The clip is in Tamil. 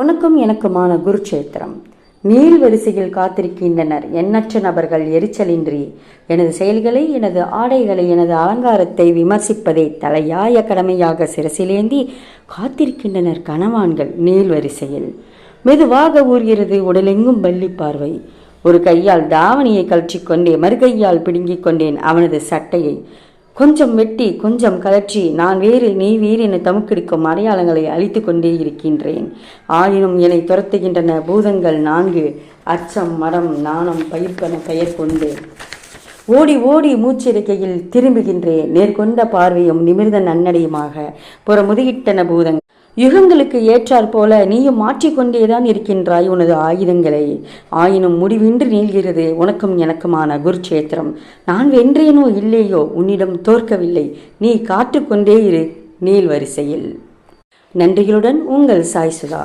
உனக்கும் எனக்குமான குருச்சேத்திரம் நீள் வரிசையில் காத்திருக்கின்றனர். எண்ணற்ற நபர்கள் எரிச்சலின்றி எனது செயல்களை எனது ஆடைகளை எனது அலங்காரத்தை விமர்சிப்பதை தலையாய கடமையாக சிரசிலேந்தி காத்திருக்கின்றனர் கணவான்கள் நீள் வரிசையில். மெதுவாக ஊர்கிறது உடலெங்கும் பள்ளி பார்வை. ஒரு கையால் தாவணியை கழற்றி கொண்டே மறுகையால் பிடுங்கிக் கொண்டேன் அவனது சட்டையை. கொஞ்சம் வெட்டி கொஞ்சம் கலற்றி நான் வேறு நீ வேறு என தமுக்கெடுக்கும் அடையாளங்களை அழித்து கொண்டே இருக்கின்றேன். ஆயினும் என்னை துரத்துகின்றன பூதங்கள் நான்கு அச்சம் மடம் நாணம் பயிர்ப்பன பெயர் கொண்டு. ஓடி ஓடி மூச்சிருக்கையில் திரும்புகின்றேன். நேர்கொண்ட பார்வையும் நிமிர்ந்த நன்னடையுமாக புறமுதுகிட்டன பூதங்கள். யுகங்களுக்கு ஏற்றாற் போல நீயும் மாற்றிக்கொண்டேதான் இருக்கின்றாய் உனது ஆயுதங்களை. ஆயினும் முடிவின்றி நீள்கிறது உனக்கும் எனக்குமான குருட்சேத்திரம் நான் வென்றேனோ இல்லையோ உன்னிடம் தோற்கவில்லை. நீ காட்டுக்கொண்டே இரு நீள் வரிசையில் நன்றிகளுடன் உங்கள் சாய் சுதா.